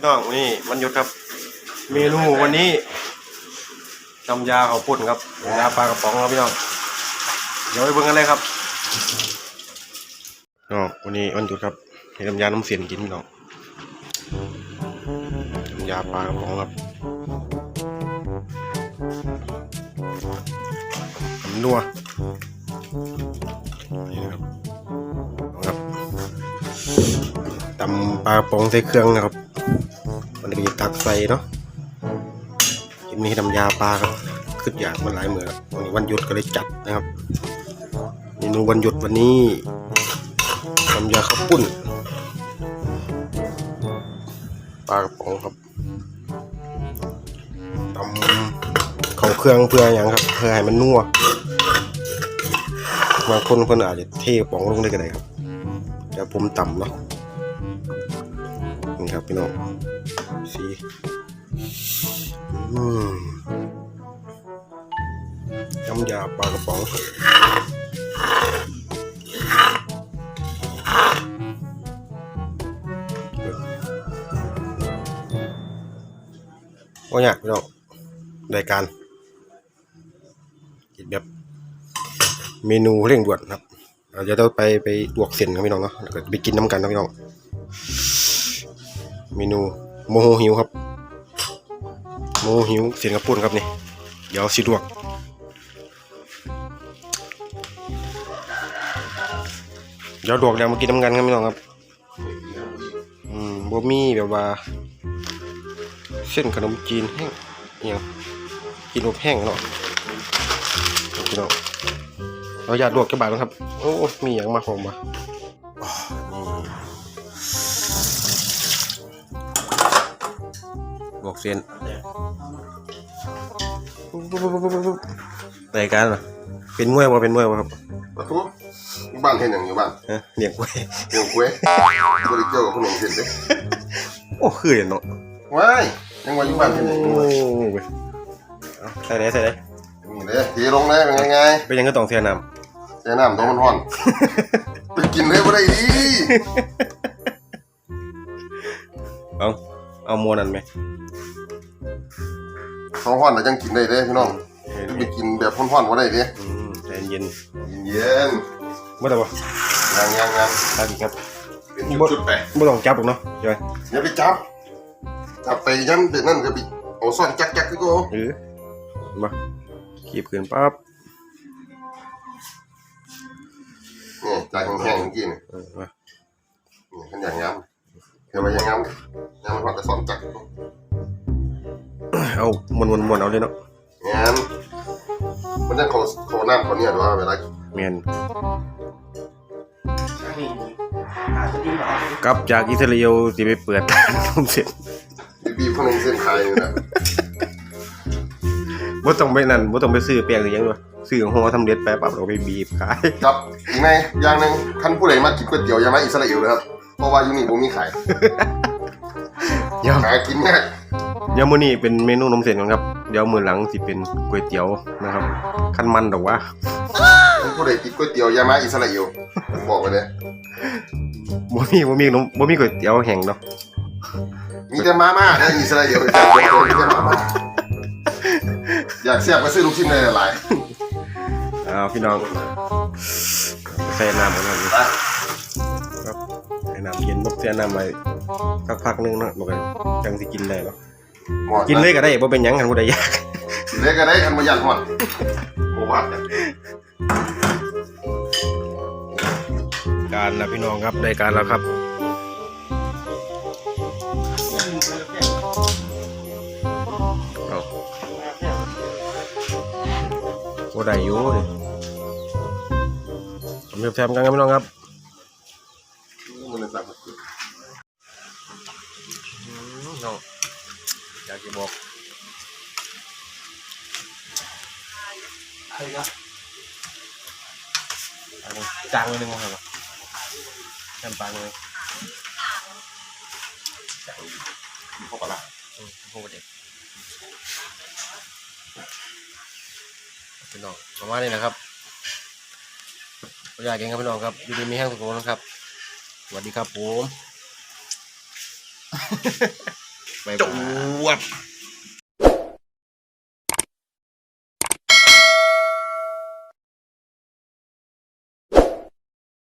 พี่น้องนนี้มันหยุดครับ เมนูวันนี้ตำยาข้าวปุ้นครับยาปลากระป๋องครับพี่น้องเดี๋ยวไปเบิ่งกันเลยครับพี่น้องวันนี้วันหยุดครับมีตำยาน้ำเสียนกินพี่น้องตำยาปลากระป๋องครับนัว ตำปลาปองใส่เครื่องนะครับ มันมีตักใส่เนาะกินมีน้ำยาปลาครับขึ้นอยากมันหลายเหมือแล้ววันนี้วันหยุดก็เลยจัดนะครับเมนูวันหยุดวันนี้น้ำยาข้าวปุ้นปลากระป๋องครับตำเขาเครื่องเพื่ออย่างครับ เพื่อให้มันนัวบางคนคนอาจจะเทกระป๋องลงได้ก็ได้ครับเดี๋ยวผมต่ำเนาะ นี่ครับพี่น้องสีน้ำยาปลากระป๋องว่าอยากพี่น้องรายการกินแบบเมนูเร่งด่วนครับเราจะต้องไปไปลวกเส้นครับพี่น้องเนาะแล้วก็ไปกินน้ำกันนะพี่น้อง เมนูโมโหหิวครับ โมโหหิวเสียงกระปุ่นครับนี่ เดี๋ยวสิลวกเดี๋ยวลวกเดี๋ยวมากินน้ำกันครับพี่น้องครับ อืมบะหมี่แบบว่า เส้นขนมจีนแห้งอหย่างกินอบแห้งเนาะพี่น้องเราอยากลวกกระบาดนะครับ โอ้ มีอย่างมาหอมมา กเส้นรายการเหรอเป็นมวยบ่เป็นมวยบ่ครับแล้วทุกบ้านเห็นอย่างอยู่บ้านฮะเลี้ยงกล้วยเกี่ยวกล้วยบริเกี่ยวกับขนมเส้นเด้โอ้คือเด่นเนาะว้ายยังว่าอยู่บ้านเห็นอย่างอยู่โอ้เว้ยเอาใส่ได้ใส่ได้นี่เด้ทีลงเลยเป็นไงเป็นยังก็ต้องเสียน้ใช้น้ำตัวมันร้อนไปกินเลยบ่ได้ดีำเอาเอามวนนั่นไหม เขาร้อนแต่ยังกินได้เด้พี่น้องเห็นจะไหไปมกินแบบร้อนๆบ่ได้เด้อืมใจเย็นเย็นเมื่อไหร่วะๆยังยังยังครับครับเป็นจุดๆไปไม่ต้องจับหรอกเนาะใช่ไหมอย่าไปจับจับไปยันเด็กนั่นก็ไปเอาซ่อนจักๆคือโกหรือมาขีบขึ้นปั๊บนี่จากแห้งๆเมื่อกี้นี่เออมานี่ขันอย่างงามเดี๋ยวไปยังงามงามมันพอจะซ่อนจัก เอามวนมวนมวนเอาเลยเนาะงามมันยังเขาเขาน้ำเขาเนี่ยด้วยเวลาเมียนกลับจากอิสราเอลสิไปเปิดร้านขนมเสร็จบีบๆข้างในเส้นขายอยู่นะบ่ต้องไปนั่นบ่ต้องไปซื้อแป้งหรือหยังด้วยซื้อหัวทำเร็จแป๊บปั๊บเราไปบีบขายครับอีกในอย่างหนึ่งท่านผู้ใดมากินก๋วยเตี๋ยวอย่ามาอิสราเอลเลยครับเพราะว่าอยู่นี่ผมมีขายเดี๋ยวหากินง่ายเดี๋ยวมื้อนี้เป็นเมนูนมเส้นก่อนครับ เดี๋ยวมื้อหลังสิเป็นก๋วยเตี๋ยวนะครับคันมันดอกว่าท่านผู้ใดกินก๋วยเตี๋ยวอย่ามาอิสราเอลผมบอกไปเลยบ่มีบ่มีนมบ่มีก๋วยเตี๋ยวแห้งเนาะมีแต่มาม่านะอิสราเอลแต่ก๋วยเตี๋ยวมีแต่มาม่าอยากเสียบไปซื้อลูกชิ้นเลยหลายอ้าวพี่น้องใส่น้ำกันหน่อยๆไปครับให้น้ำเย็นบ่เสียน้ำไว้สักพักหนึงเนาะบ่กันจังสิกินได้เนาะ หมดกินเลยก็ได้บ่เป็นหยังกันบ่ได้ยาก กินเลยก็ได้คันมายันหมดโอ้วัดเนี่ยการแล้วพี่น้องครับได้การแล้วครับเอาโอ้ได้อยู่นี่ผมจะแซมกันครับพี่น้องครับ มันเลยสั่งน้ องอยากจะบอกจางเลยนึงว่าไงวะแซมปางเลยเขาก็ละอืมโหเด็กพี่น้องประมาณนี้นะครับอยากกินครับพี่น้องครับอยู่ดีมีแห้งสุขภาพนะครับสวัสดีครับผมไป จวบ